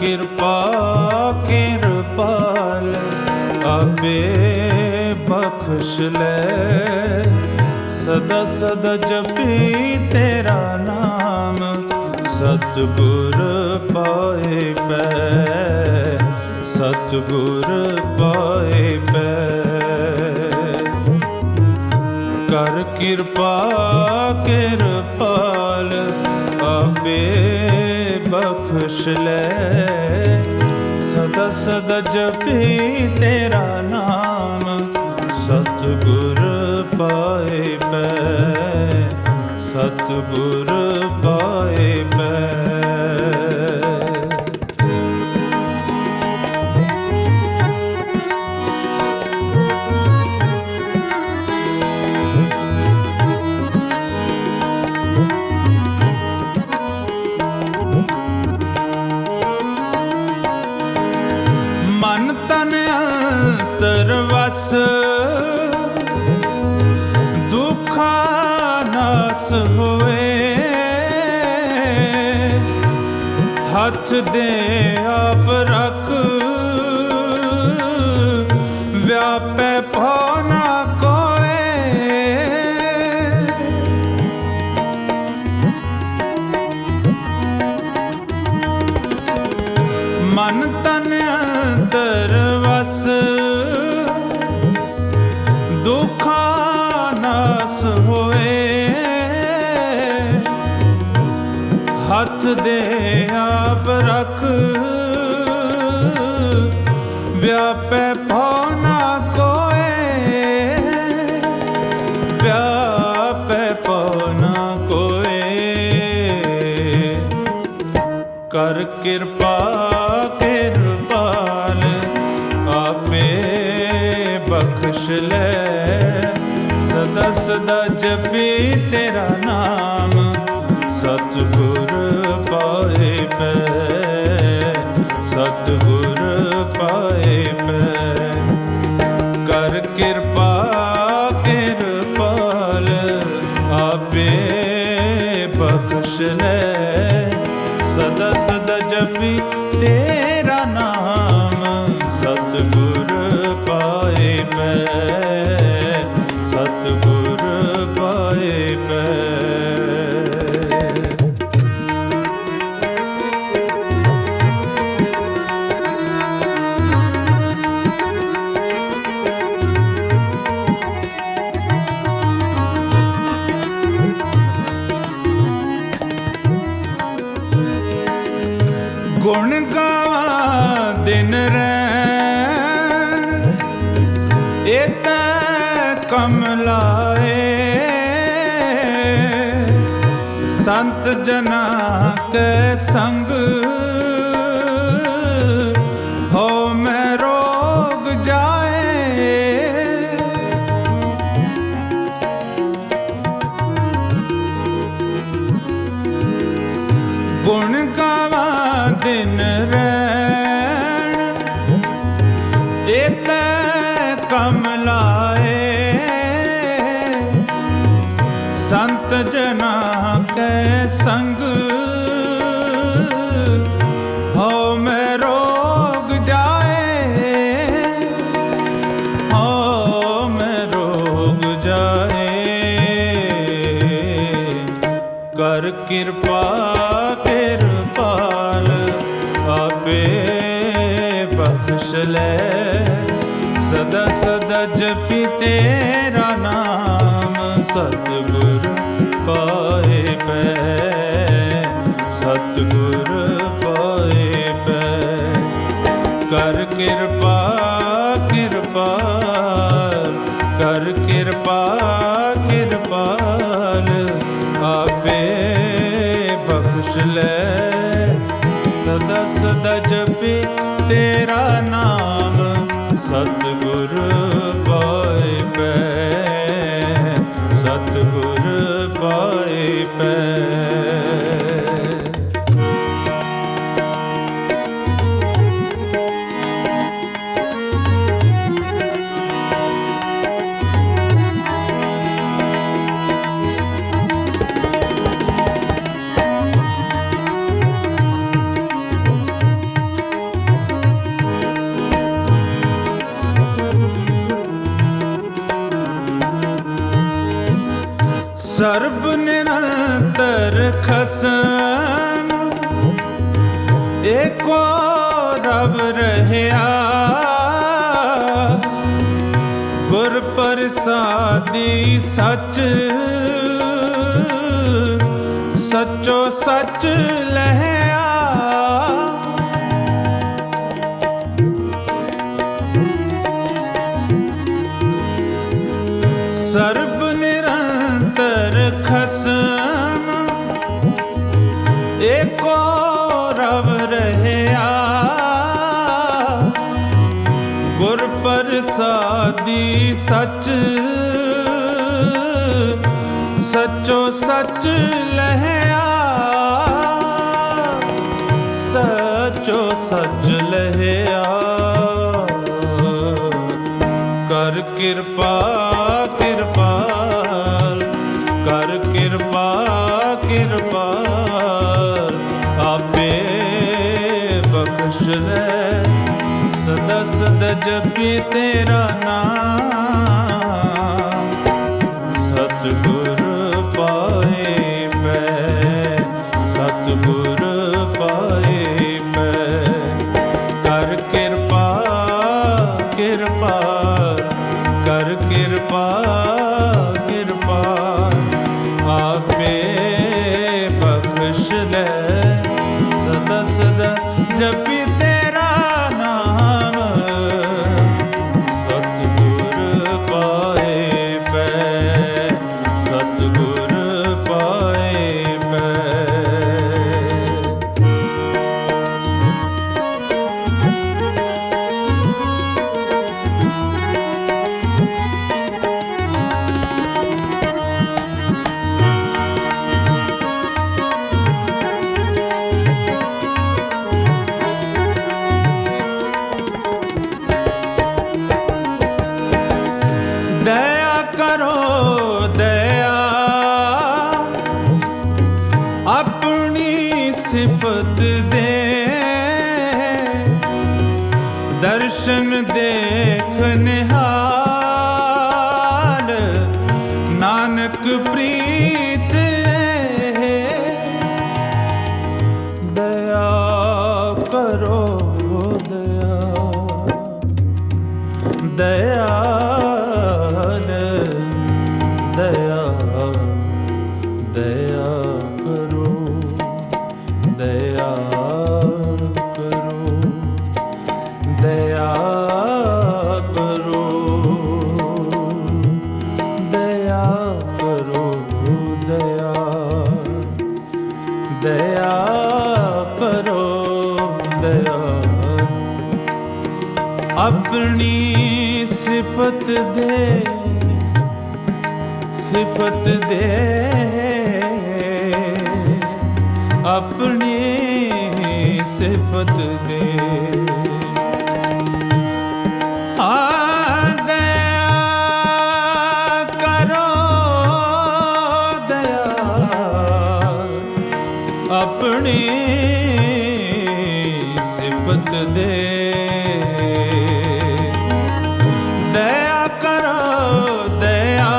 ਕਿਰਪਾ, ਕਿਰਪਾਲ, ਆਪੇ ਬਖਸ਼ ਲੈ। ਸਦਾ ਸਦਾ ਜਪੀ ਤੇਰਾ ਨਾਮ, ਸਤਗੁਰ ਪਾਏ ਪੈ। ਸਤਿਗੁਰ ਪਾਏ ਪੈ। ਕਰ ਕਿਰਪਾ, ਕਿਰਪਾਲ, ਆਪੇ ਬਖਸ਼ ਲੈ ਸਦਾ ਸਦਾ ਜਪੀ ਤੇਰਾ ਨਾਮ। ਸਤਗੁਰ ਪਾਏ ਪੈ ਸਤਿਗੁਰ ਪਾਏ ਪੈ। ਨਾਸ ਹੋਏ। ਹੱਥ ਦੇ ਆਪ ਰਖ। ਵਿਆਪੈ ਭਉ ਨਾ ਕੋਏ। ਮਨ ਤਨ ਦੇ ਆਪ ਰਖ। ਵਿਆਪੈ ਭਉ ਨਾ ਕੋਏ। ਵਿਆਪੈ ਭਉ ਨਾ ਕੋਏ। ਕਰ ਕਿਰਪਾ, ਕਿਰਪਾਲ ਆਪੇ ਬਖਸ਼ ਲੈ। ਸਦਾ ਸਦਾ ਜਪੀ ਤੇਰਾ ਨਾਮ। ਸਤਿਗੁਰ ਸਦਾ ਸਦਾ ਜਪੀ ਤੇ ਕਮਲਾਏ ਸੰਤ ਜਨਾ ਕੇ ਸੰਗ ਹੋ ਮੈਂ ਰੋਗ ਜਾਏ। ਗੁਣ ਗਾਵਾਂ ਦਿਨ ਰਹਿਣ ਤੇਰਾ ਨਾਮ ਸਤਿਗੁਰ ਪਾਏ ਪੈ। ਸਤਿਗੁਰ ਪਾਏ ਪੈ। ਕਰ ਕਿਰਪਾ ਕਿਰਪਾ, ਕਰ ਕਿਰਪਾ ਕਿਰਪਾਲ ਆਪੇ ਬਖਸ਼ ਲੈ। ਸਦਾ ਸਦਾ ਜਪੇ ਤੇਰਾ ਨਾਮ ਸਤਿਗੁਰੂ ਪੈ ਸਰਬ ਨਿਰੰਤਰ ਖਸਮ। ਏਕੋ ਰਬ ਰਹਿਆ। ਗੁਰ ਪ੍ਰਸਾਦੀ ਸੱਚ। ਸੱਚੋ ਸੱਚ ਲਹਿਆ ਪ੍ਰਸਾਦੀ ਸੱਚ। ਸੱਚੋ ਸੱਚ ਲਹਿਆ। ਸੱਚੋ ਸੱਚ ਲਹਿਆ। ਕਰ ਕਿਰਪਾ, ਕਿਰਪਾਲ। ਕਰ ਕਿਰਪਾ, ਕਿਰਪਾਲ। ਆਪੇ ਬਖਸ਼ ਲੈ। ਸਦਾ ਜਪੀ ਤੇਰਾ ਨਾਮ। ਸਤਿਗੁਰ ਸਿਫਤ ਆਪਣੀ ਸਿਫਤ ਦੇ ਸਿਫਤ ਦੇ। ਆਪਣੀ ਸਿਫਤ ਦੇ। ਆਪਣੀ ਸਿਫਤ ਦੇ। ਦਇਆ ਕਰੋ ਦਇਆ।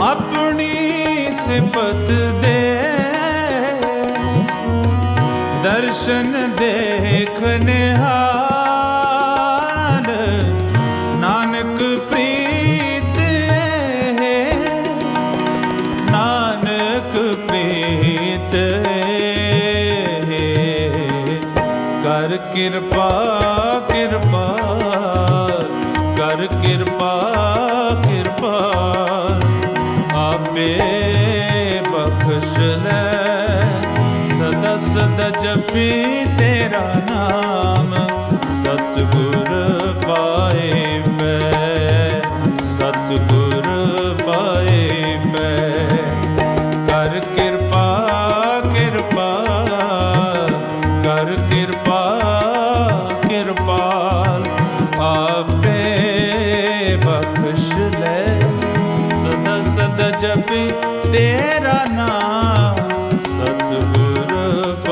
ਆਪਣੀ ਸਿਫਤ ਦੇ। ਦਰਸ਼ਨ ਦੇਖ ਨਿਹਾਲ ਕਿਰਪਾ ਕਿਰਪਾ। ਆਪੇ ਬਖਸ਼ ਲੈ। ਸਦਾ ਸਦਾ ਜਪੀ ਤੇਰਾ ਨਾਮ। Look.